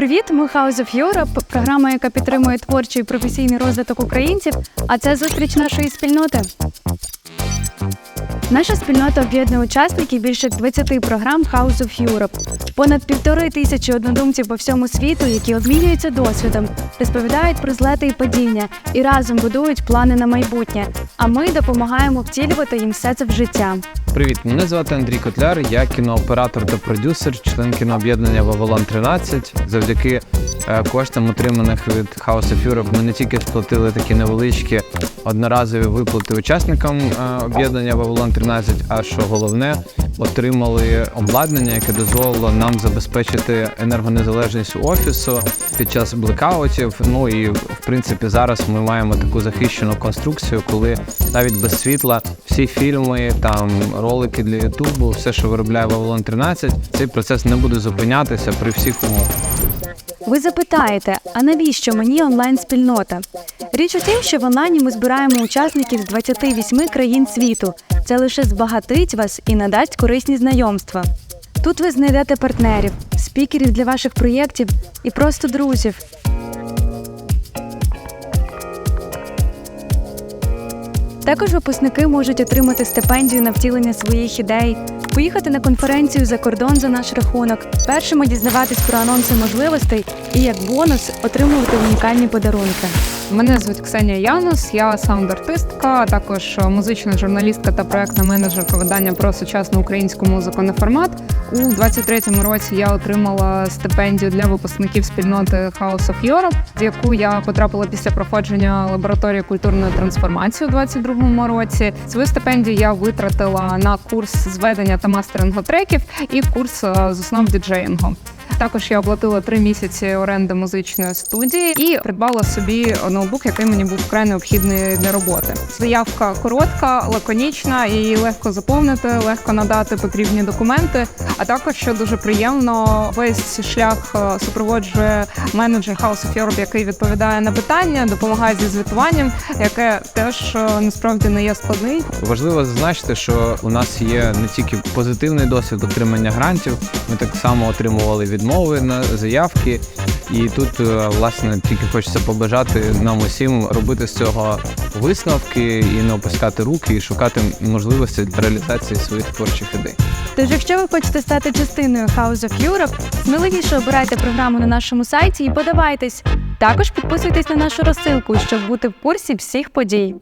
Привіт, ми House of Europe, програма, яка підтримує творчий і професійний розвиток українців. А це зустріч нашої спільноти. Наша спільнота об'єднує учасників більше 20 програм House of Europe. Понад півтори тисячі однодумців по всьому світу, які обмінюються досвідом, розповідають про злети і падіння і разом будують плани на майбутнє. А ми допомагаємо втілювати їм все це в життя. Привіт, мене звати Андрій Котляр, я кінооператор та продюсер, член кінооб'єднання Вавилон 13. Завдяки е, коштам, отриманих від House of Europe, ми не тільки сплатили такі невеличкі одноразові виплати учасникам е, об'єднання Вавилон 13, а що головне, отримали обладнання, яке дозволило нам забезпечити енергонезалежність офісу під час блекаутів. Ну і в принципі зараз ми маємо таку захищену конструкцію, коли навіть без світла всі фільми, там ролики для Ютубу, все, що виробляє Вавилон 13, цей процес не буде зупинятися при всіх умовах. Ви запитаєте, а навіщо мені онлайн-спільнота? Річ у тім, що в онлайні ми збираємо учасників з 28 країн світу. Це лише збагатить вас і надасть корисні знайомства. Тут ви знайдете партнерів, спікерів для ваших проєктів і просто друзів. Також випускники можуть отримати стипендію на втілення своїх ідей, поїхати на конференцію за кордон за наш рахунок, першими дізнаватись про анонси можливостей і як бонус отримувати унікальні подарунки. Мене звуть Ксенія Янус, я саунд-артистка, також музична журналістка та проектна менеджерка видання про сучасну українську музику на формат. У 23-му році я отримала стипендію для випускників спільноти House of Europe, в яку я потрапила після проходження лабораторії культурної трансформації у 22-му році. Свою стипендію я витратила на курс зведення та мастерингу треків і курс е, з основ діджеїнгу. Також я оплатила три місяці оренди музичної студії і придбала собі ноутбук, який мені був вкрай необхідний для роботи. Заявка коротка, лаконічна, її легко заповнити, легко надати потрібні документи. А також що дуже приємно, весь шлях е, супроводжує менеджер House of Europe, який відповідає на питання, допомагає зі звітуванням, яке теж е, насправді не є складний. Важливо зазначити, що у нас є не тільки позитивний досвід отримання грантів, ми так само отримували відмови на заявки. І тут, е, власне, тільки хочеться побажати нам усім робити з цього висновки і не опускати руки, і шукати можливості реалізації своїх творчих ідей. Тож, якщо ви хочете стати частиною House of Europe, сміливіше обирайте програму на нашому сайті і подавайтесь. Також підписуйтесь на нашу розсилку, щоб бути в курсі всіх подій.